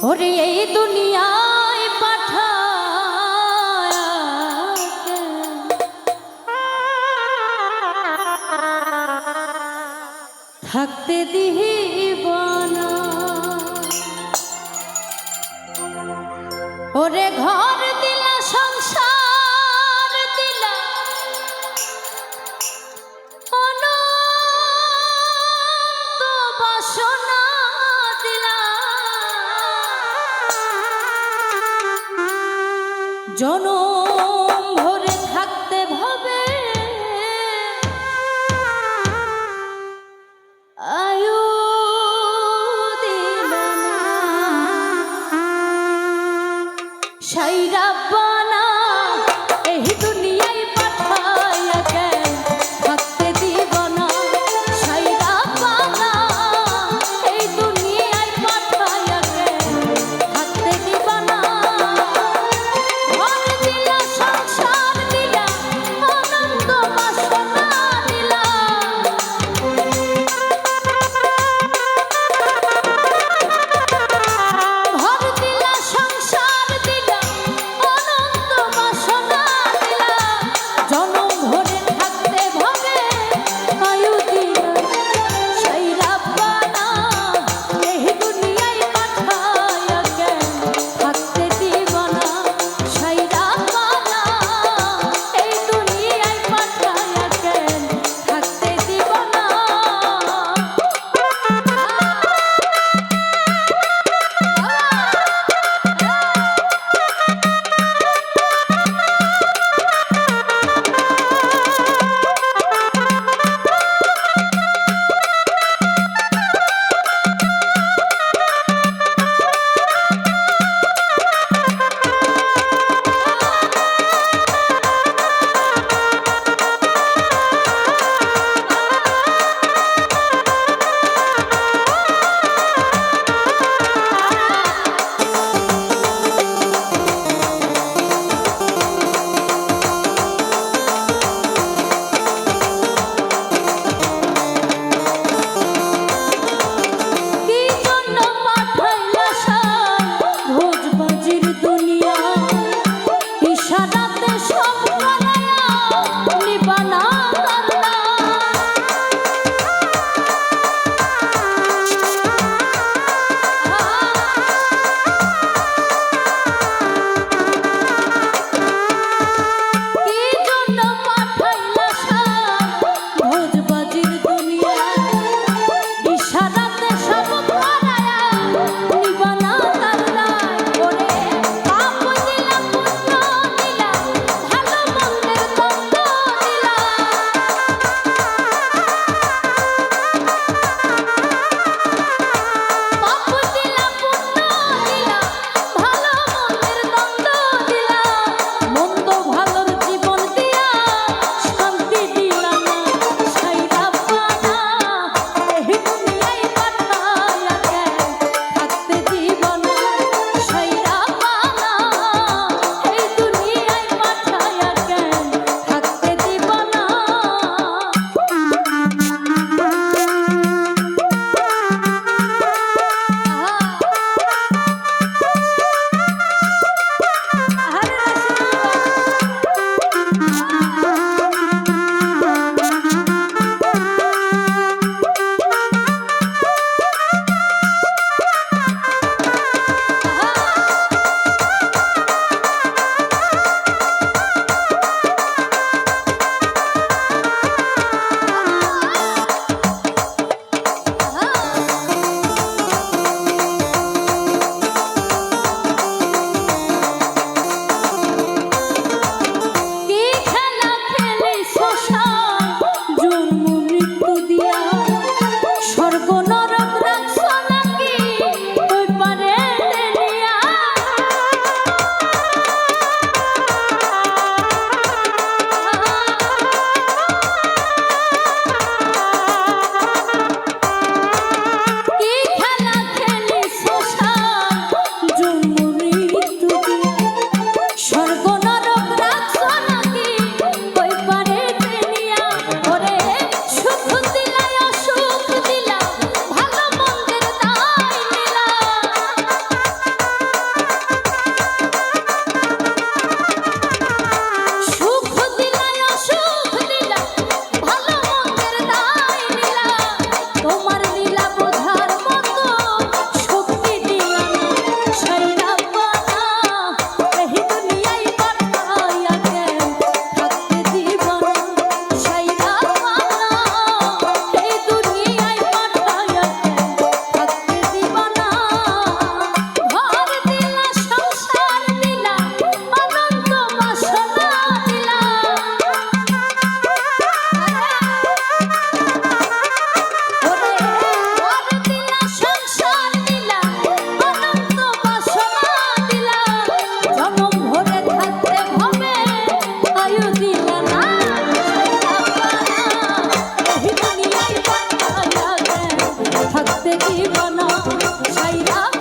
ওরে এই দুনিয়ায় পাঠা থাকতে দিহিব জনম ভরে থাকতে ভাবে। আয়ু দিল সাইরা Yeah. জীবন সাইরা